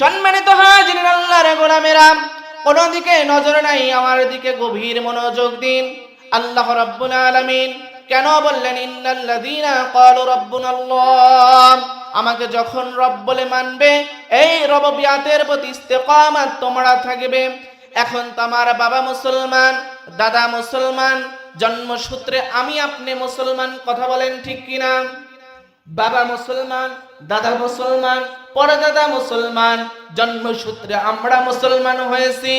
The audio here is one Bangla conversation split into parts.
সম্মানিত হাজির আল্লাহর গোলামেরা কোন দিকে নজর নাই, আমার দিকে গভীর মনোযোগ দিন। আল্লাহ রাব্বুল আলামিন কেন বললেন, ইন্নাল্লাযীনা ক্বালু রাব্বুনাল্লাহ আমাকে যখন রব বলে মানবে, এই রববিয়াতের প্রতি ইস্তেকামাত তোমরা থাকবে। এখন তোমার বাবা মুসলমান, দাদা মুসলমান, জন্মসূত্রে আমি আপনি মুসলমান, কথা বলেন ঠিক কিনা? বাবা মুসলমান, দাদা মুসলমান, পরদাদা মুসলমান, জন্মসূত্রে আমরা মুসলমান হয়েছি।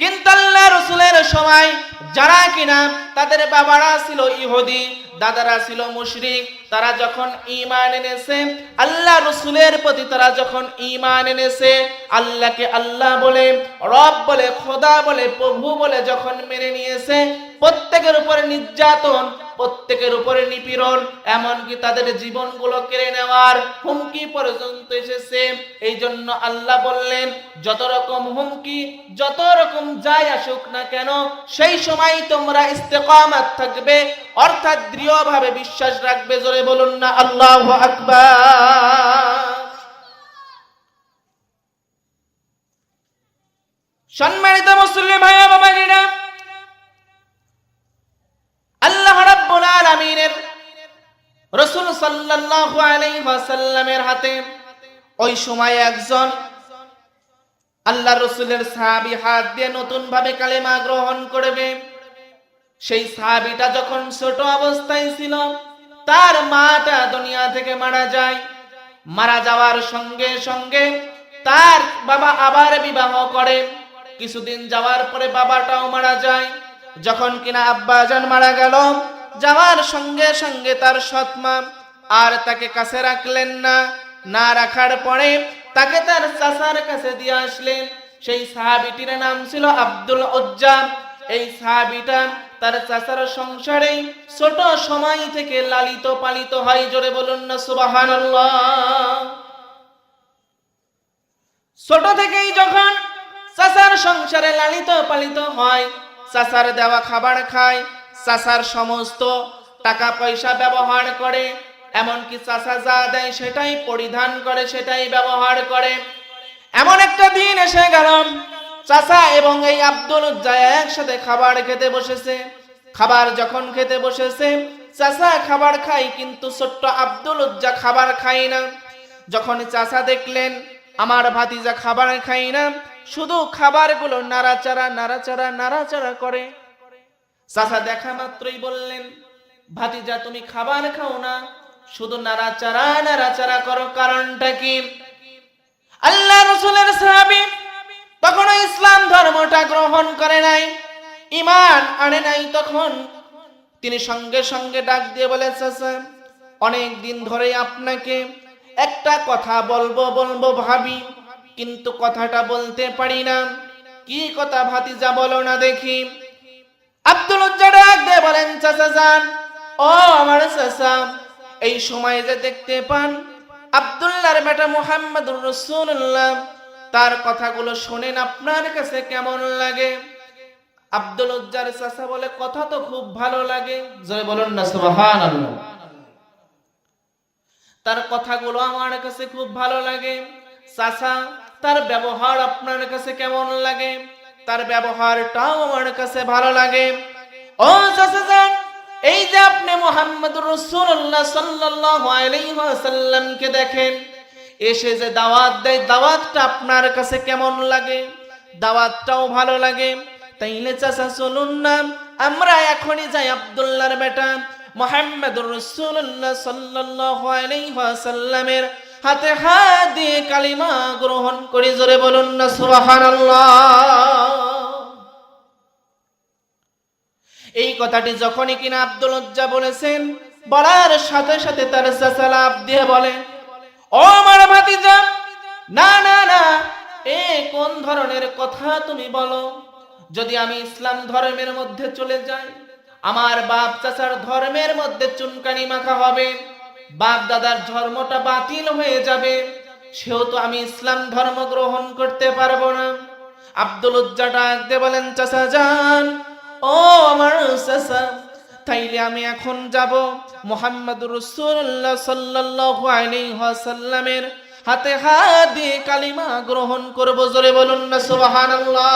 কিন্তু আল্লাহ রসুলের সময় যারা কিনা তাদের বাবারা ছিল ইহুদি, দাদারা ছিল মুশরিক, তারা যখন ঈমান এনেছে, আল্লাহ রসুলের প্রতি তারা যখন ঈমান এনেছে, আল্লাহকে আল্লাহ বলে, রব বলে, খোদা বলে, প্রভু বলে যখন মেনে নিয়েছে, প্রত্যেকের উপরে নির্যাতন প্রত্যেকের উপরে নিপীড়ন, এমনকি তাদের জীবনগুলো কেড়ে নেওয়ার হুমকি পর্যন্ত এসেছে। এই জন্য আল্লাহ বললেন, যত রকম হুমকি, যত রকম যাই আসুক না কেন, সেই সময় তোমরা ইস্তেকামাত থাকবে, অর্থাৎ দৃঢ়ভাবে বিশ্বাস রাখবে। জোরে বলুন না, আল্লাহ আকবার। সম্মানিত মুসলিম ভাইয়া বাবাজিরা আল্লাহ রাব্বুল আলামিনের রাসূল সাল্লাল্লাহু আলাইহি ওয়াসাল্লামের হাতে ওই সময় একজন আল্লাহ রসুলের সাহাবী হাত দিয়ে নতুন ভাবে কালেমা গ্রহণ করবে। সেই সাহাবীটা যখন ছোট অবস্থায় ছিল, তার মাটা দুনিয়া থেকে মারা যায়। মারা যাওয়ার সঙ্গে সঙ্গে তার বাবা আবার বিবাহ করে। কিছুদিন যাওয়ার পরে বাবাটাও মারা যায়। যখন কিনা আব্বাজান মারা গেল, যাওয়ার সঙ্গে সঙ্গে তার সৎমা আর তাকে কাছে রাখলেন না না রাখার পরে তাকে তার চাচার কাছে দিয়ে আসলেন। সেই সাহাবিটির নাম ছিল আব্দুল উজ্জা এই সাহাবিটা তার চাচার সংসারে ছোট সময় থেকে লালিত পালিত হয়, জোরে বলুন না সুবহানাল্লাহ। ছোট থেকেই যখন চাচার সংসারে লালিত পালিত হয়, চাচার দেওয়া খাবার খায়, চাচার সমস্ত টাকা পয়সা ব্যবহার করে এমনকি চাচা যা দেয় সেটাই পরিধান করে, সেটাই ব্যবহার করে। এমন একটা দিন এসে গেল চাচা এবং এই আব্দুল উজ্জা একসাথে খাবার খেতে বসেছে। খাবার যখন খেতে বসেছে, চাচা খাবার খাই কিন্তু ছোট্ট আব্দুল উজ্জা খাবার খাই না। যখন চাচা দেখলেন, আমার ভাতিজা খাবার খাই না, শুধু খাবারগুলো নাড়াচাড়া নাড়াচাড়া নাড়াচাড়া করে। চাচা দেখা মাত্রই বললেন, ভাতিজা, তুমি খাবার খাও না শুধু নাড়াচাড়া নাড়াচাড়া করো কারণটা কি? আল্লাহ রসুলের সাহাবী তখনও ইসলাম ধর্মটা গ্রহণ করে নাই ইমান আনে নাই তখন। তিনি সঙ্গে সঙ্গে ডাক দিয়ে বলে অনেক দিন ধরে আপনাকে একটা কথা বলব বলব ভাবি, কিন্তু কথাটা বলতে পারি না। কি কথা ভাতিজা বলো না দেখি। আব্দুল উজ্জা ডাক দিয়ে বলেন, চাচা যান। ও আমার চাচা এই সময় যে দেখতে পান আব্দুল্লাহর বেটা মুহাম্মদুর রাসূলুল্লাহ, তার কথাগুলো শোনেন আপনার কাছে কেমন লাগে? আব্দুল উজ্জার বলে, কথা তো খুব ভালো লাগে। জয় বলুন না, সুবহানাল্লাহ। তার কথাগুলো আমার কাছে খুব ভালো লাগে। চাচা, তার ব্যবহার আপনার কাছে কেমন লাগে? তার ব্যবহারটাও আমার কাছে ভালো লাগে। ও যান। আলাইহি ওয়াসাল্লামকে দেখেন, এসে যে দাওয়াত দেয়, দাওয়াতটা আপনার কাছে কেমন লাগে? দাওয়াতটাও ভালো লাগে। তাইলে চাচা, চলুন না, আমরা এখনই যাই আব্দুল্লাহর বেটা মোহাম্মদুর আলাইহি ওয়াসাল্লামের হাতে হাত দিয়ে কালিমা গ্রহণ করে। জোরে বলুন না এই কথাটি যখনই কিনা আব্দুল উজ্জা বলেছেন, বলার সাথে সাথে তার লাভ দিয়ে বলে, ও আমার ভাতিজা, না না না, এ কোন ধরনের কথা তুমি বলো? যদি আমি ইসলাম ধর্মের মধ্যে চলে যাই, আমার বাপ চাচার ধর্মের মধ্যে চুনকানি মাখা হবে, বাপ দাদার ধর্মটা বাতিল হয়ে যাবে, সেও তো আমি ইসলাম ধর্ম গ্রহণ করতে পারব না। আব্দুল উজ্জা ডাক বলেন, চাচা যান ও আমার চাচা, তাইলে আমি এখন যাব মোহাম্মদ রসুল্লাহ সাল্লাল্লাহু আলাইহি ওয়াসাল্লামের হাতে হাত দিয়ে কালিমা গ্রহণ করব। জোরে বলুন না, সুবহানাল্লাহ।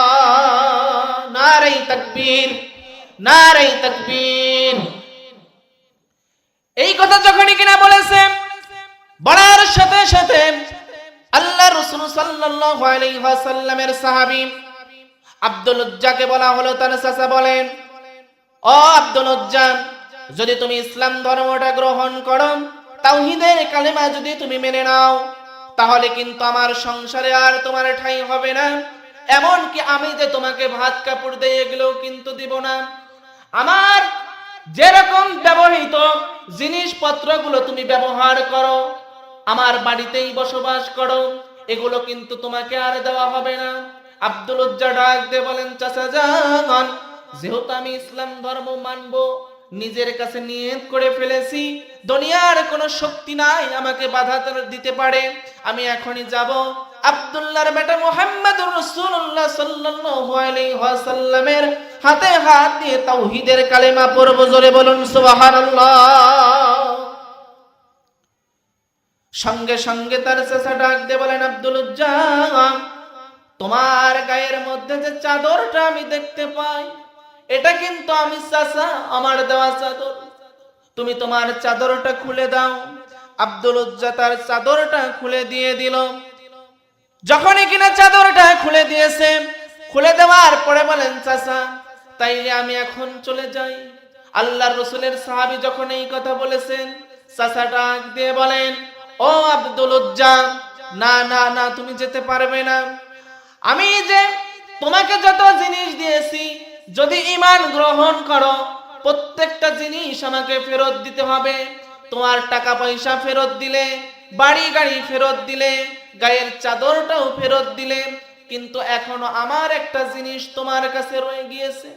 নারে তাকবীর নারে তাকবীর। এই কথা যখনই কিনা বলেছে, বলার সাথে সাথে আল্লাহ রসুল সাল্লাল্লাহু আলাইহি ওয়াসাল্লামের সাহাবী আব্দুল উজ্জাকে বলা হলো, তার চাচা বলেন, ও আব্দুল উজ্জা যদি তুমি ইসলাম ধর্মটা গ্রহণ করো, তাওহীদের কালেমা যদি তুমি মেনে নাও, তাহলে কিন্তু আমার সংসারে আর তোমার ঠাঁই হবে না। এমন কি আমি যে তোমাকে ভাত কাপড় দেই, এগুলোও কিন্তু দিব না। আমার যেরকম ব্যবহৃত জিনিসপত্রগুলো তুমি ব্যবহার করো, আমার বাড়িতেই বসবাস করো, এগুলো কিন্তু তোমাকে আর দেওয়া হবে না। আব্দুল উজ্জা ডাক দিয়ে বলেন, চাচা জান, যেহেতু আমি ইসলাম ধর্ম মানবো, নিজের কাছে নিয়ত করে ফেলেছি, দুনিয়ার কোনো শক্তি নাই, আমাকে বাধা দিতে পারে, আমি এখনই যাব। আব্দুল্লাহর বেটা মুহাম্মদুর রাসূলুল্লাহ সাল্লাল্লাহু আলাইহি ওয়াসাল্লামের হাতে হাত দিয়ে তাওহীদের কালেমা পড়ব, জোরে বলুন, সুবহানাল্লাহ। সঙ্গে সঙ্গে তার চাচা ডাক দিয়ে বলেন, আব্দুল উজ্জাম তোমার গায়ের মধ্যে যে চাদরটা আমি দেখতে পাই, এটা কিন্তু আমি চাচা, আমার দেওয়া চাদর। তুমি তোমার চাদরটা খুলে দাও। আব্দুল উজ্জা তার চাদরটা খুলে দিয়ে দিল। যখনই কিনা চাদরটা খুলে দিয়েছে, খুলে দেওয়ার পরে বলেন, চাচা, তাইলে আমি এখন চলে যাই। আল্লাহ রসুলের সাহাবী যখন এই কথা বলেছেন চাচা ডাক দিয়ে বলেন, ও আব্দুল উজ্জা, না না না, তুমি যেতে পারবে না। আমি যে তোমাকে যত জিনিস দিয়েছি, যদি ইমান গ্রহণ করো, প্রত্যেকটা জিনিস আমাকে ফেরত দিতে হবে। তোমার টাকা পয়সা ফেরত দিলে, বাড়ি গাড়ি ফেরত দিলে, গায়ের চাদরটাও ফেরত দিলে, কিন্তু এখনও আমার একটা জিনিস তোমার কাছে রয়ে গিয়েছে।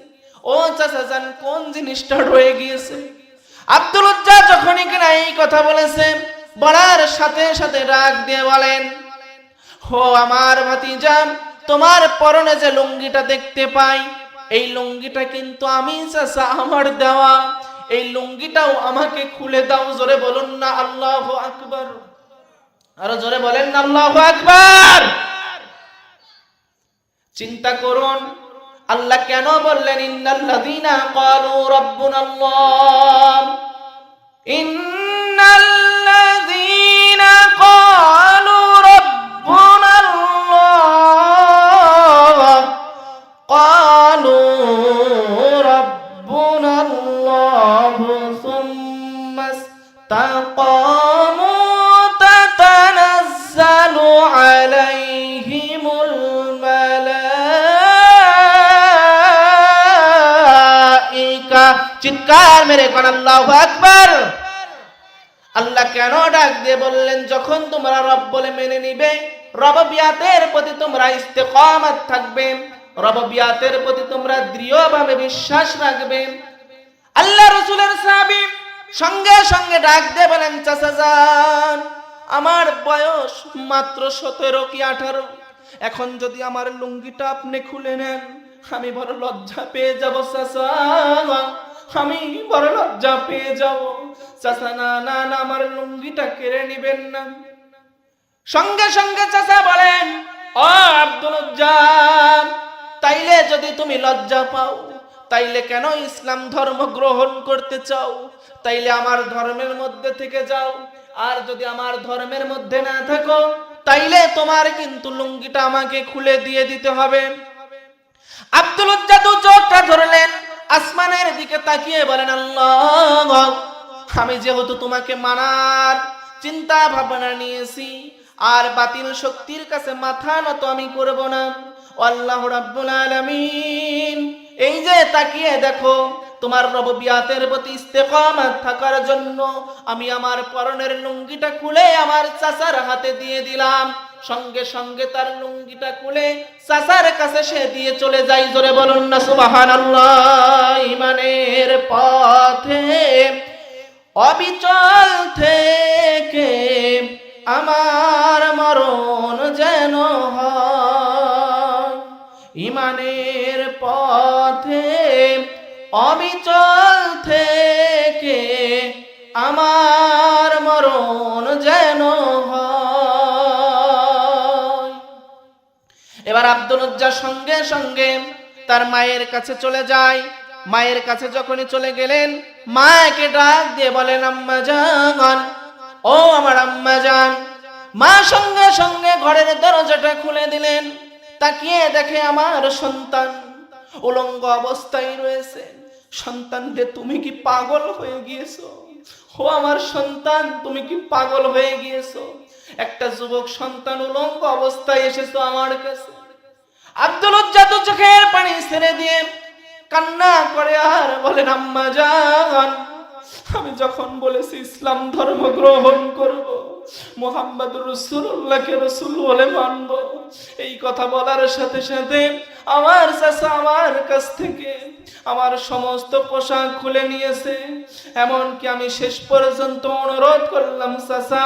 ও চাচা জান, কোন জিনিসটা রয়ে গিয়েছে? আব্দুল উজ্জা যখনই কিনা এই কথা বলেছে, বলার সাথে সাথে রাগ দিয়ে বলেন হো আমার ভাতিজা তোমার পরনে যে লুঙ্গিটা দেখতে পাই, এই লুঙ্গিটা কিন্তু আমি চাচা আমার দেওয়া। এই লুঙ্গিটাও আমাকে খুলে দাও, জোরে বলুন না আল্লাহ আকবার। আরও জোরে বলেন না আল্লাহ আকবার। চিন্তা করুন, আল্লাহ কেন বললেন, ইন্নাল্লাযীনা ক্বালু রাব্বুনাল্লাহ। ইন্নাল্লাযীনা চিৎকার মেরে কোন আল্লাহু আকবার। আল্লাহ কেন ডাক দিয়ে বললেন, যখন তোমরা রব বলে মেনে নিবে রববিয়াতের প্রতি তোমরা ইস্তেকামাত থাকবে রববিয়াতের প্রতি তোমরা দৃঢ়ভাবে বিশ্বাস রাখবে। আল্লাহ রসুলের সাহাবী সঙ্গে সঙ্গে ডাক দিয়ে বলেন, চাচা আমার বয়স মাত্র সতেরো কি আঠারো। এখন যদি আমার লুঙ্গিটা আপনি খুলে নেন, আমি বড় লজ্জা পেয়ে যাব, চাচা। আমি বড় লজ্জা পেয়ে যাব চাচা, না না না, আমার লুঙ্গিটা কেড়ে নিবেন না। সঙ্গে সঙ্গে চাচা বলেন ও আব্দুল তাইলে যদি তুমি লজ্জা পাও, তাইলে কেন ইসলাম ধর্ম গ্রহণ করতে চাও? তাইলে আমার ধর্মের মধ্যে থেকে যাও। আর যদি আমার ধর্মের মধ্যে না থাকো, তাইলে তোমার কিন্তু লুঙ্গিটা আমাকে খুলে দিয়ে দিতে হবে। আব্দুল চোখটা ধরলেন। আসমানের দিকে তাকিয়ে বলেন, আল্লাহ আমি যেহেতু তোমাকে মানার চিন্তা ভাবনা নিয়েছি, আর বাতিল শক্তির কাছে মাথা নত আমি করব না। আল্লাহ রাব্বুল আলামিন, এই যে তাকিয়ে দেখো তোমার রববিয়াতের প্রতি ইস্তেকামাত থাকার জন্য আমি আমার পরনের লুঙ্গিটা খুলে আমার চাচার হাতে দিয়ে দিলাম। সঙ্গে সঙ্গে তার লুঙ্গিটা খুলে চাচার কাছে সে দিয়ে চলে যাই জোরে বলুন না, সুবহানাল্লাহ ইমানের পথে। অবিচল থেকে আমার মরণ যেন হয়। ইমানের পথে অবিচল থেকে আমার মরণ যেন এবার আব্দুল উজ্জা সঙ্গে সঙ্গে তার মায়ের কাছে চলে যায়। মায়ের কাছে যখনই চলে গেলেন, মাকে ডাক দিয়ে বলেন, আম্মা জান, ও আমার আম্মা জান। মা সঙ্গে সঙ্গে ঘরের দরজাটা খুলে দিলেন। তাকিয়ে দেখে আমার সন্তান উলঙ্গ অবস্থায় রয়েছে। সন্তান রে তুমি কি পাগল হয়ে গিয়েছো? ও আমার সন্তান, তুমি কি পাগল হয়ে গিয়েছো? একটা যুবক সন্তান উলঙ্গ অবস্থায় এসেছ আমার কাছে। চোখের পানি ছেড়ে দিয়ে কান্না করে আর বলেন, আম্মা জান, আমি যখন বলেছি ইসলাম ধর্ম গ্রহণ করব মোহাম্মদ রসুল্লাহকে রসুল বলে মানব। এই কথা বলার সাথে সাথে আমার চাচা আমার কাছ থেকে আমার সমস্ত পোশাক খুলে নিয়েছে। এমনকি আমি শেষ পর্যন্ত অনুরোধ করলাম, চাচা,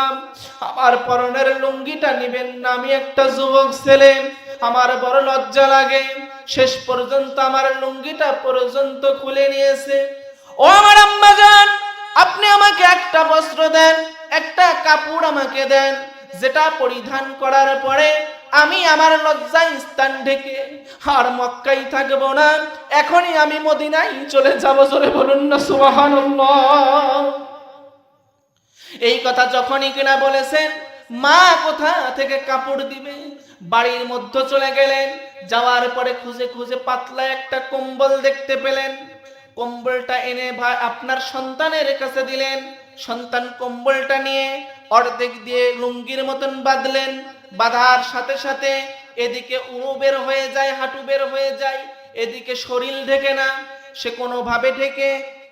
আমার পরনের লুঙ্গিটা নিবেন না। আমি একটা যুবক ছেলে, আমার বড় লজ্জা লাগে। শেষ পর্যন্ত আমার লুঙ্গিটা পর্যন্ত খুলে নিয়েছে। ও আমার আম্মা আপনি আমাকে একটা বস্ত্র দেন, একটা কাপড় আমাকে দেন, যেটা পরিধান করার পরে আমি আমার লজ্জায় স্থান ঢেকে আর মক্কাই থাকব না। এখনই আমি মদিনায় চলে যাব, জোরে বলুন না, সুবহানাল্লাহ। এই কথা যখনই কিনা বলেছেন, মা কোথা থেকে কাপড় দিবে? বাড়ির মধ্যে চলে গেলেন, যাওয়ার পরে খুঁজে খুঁজে পাতলা একটা কম্বল দেখতে পেলেন। কম্বলটা এনে ভাই আপনার সন্তানের কাছে দিলেন। সন্তান কম্বলটা নিয়ে অর্ধেক দিয়ে লুঙ্গির মতন বাঁধলেন। বাঁধার সাথে সাথে এদিকে উড়ো বের হয়ে যায়, হাঁটু বের হয়ে যায়, এদিকে শরীর ঢেকে না, সে কোনোভাবে ঢেকে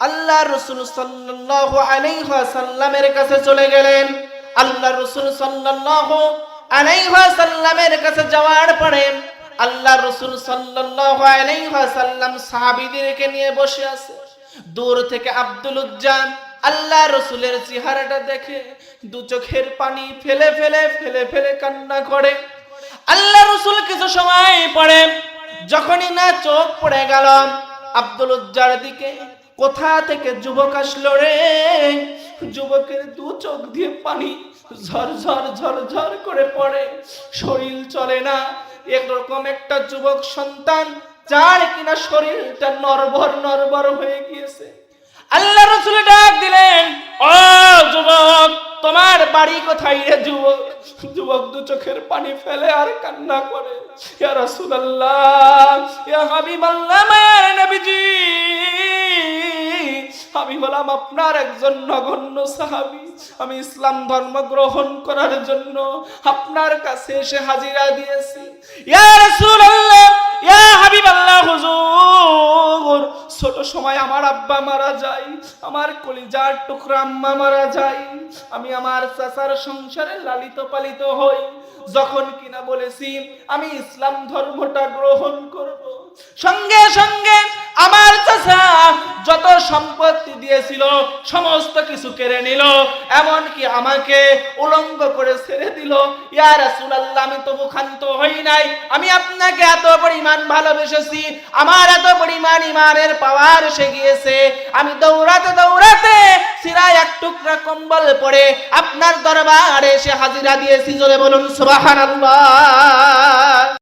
আল্লাহ রসুল সাল্লামের কাছে চলে গেলেন। আল্লাহ রসুল সাল্লাল্লাহু আলাইহি সাল্লামের কাছে যাওয়ার পরে আল্লাহ রসুল সাল্লাল্লাহু আলাইহি সাল্লাম সাহাবীদেরকে নিয়ে বসে আছে। দূর থেকে আব্দুল উজ্জান আল্লাহ রসুলের চেহারাটা দেখে দু চোখের পানি ফেলে ফেলে ফেলে ফেলে কান্না করে। আল্লাহ রসুল কিছু সময় পরে যখনই না চোখ পড়ে গেল, আব্দুল উজ্জার দিকে, কোথা থেকে যুবক আসলো রে? যুবকের দু চোখ দিয়ে পানি ঝর ঝর ঝর ঝর করে পড়ে। শরীর চলে না। এরকম একটা যুবক সন্তান, যার কিনা শরীরটা নরবর নরবর হয়ে গিয়েছে। আল্লাহ রসুল ডাক দিলেন, ও যুবক, তোমার বাড়ি কোথায় রে যুবক? যুবক দু চোখের পানি ফেলে আর কান্না করে, ইয়া ইয়া নবীজি, আমি বললাম, আপনার একজন নগণ্য সাহাবী, আমি ইসলাম ধর্ম গ্রহণ করার জন্য আপনার কাছে এসে হাজিরা দিয়েছি। ইয়া রাসূলুল্লাহ, ইয়া হাবিবাল্লাহ হুজুর। ছোট সময় আমার আব্বা মারা যায়, আমার কলিজার টুকরা আম্মা মারা যায়। আমি আমার চাচার সংসারে লালিত পালিত হই। যখন কিনা বলেছি, আমি ইসলাম ধর্মটা গ্রহণ করব। সঙ্গে সঙ্গে আমার চাচা সম্পত্তি দিয়েছিল, সমস্ত কিছু কেড়ে নিল, এমনকি আমাকে উলঙ্গ করে ছেড়ে দিল। ইয়া রাসূলুল্লাহ, আমি তবু ক্ষান্ত হই নাই, আমি আপনাকে এত পরিমাণ ভালোবেসেছি, আমার এত পরিমাণ ইমানের পাওয়ার এসে গিয়েছে। আমি দৌড়াতে দৌড়াতে সিরায় এক টুকরা কম্বল পরে আপনার দরবারে এসে হাজিরা দিয়েছি, জোরে বলুন সুবহানাল্লাহ।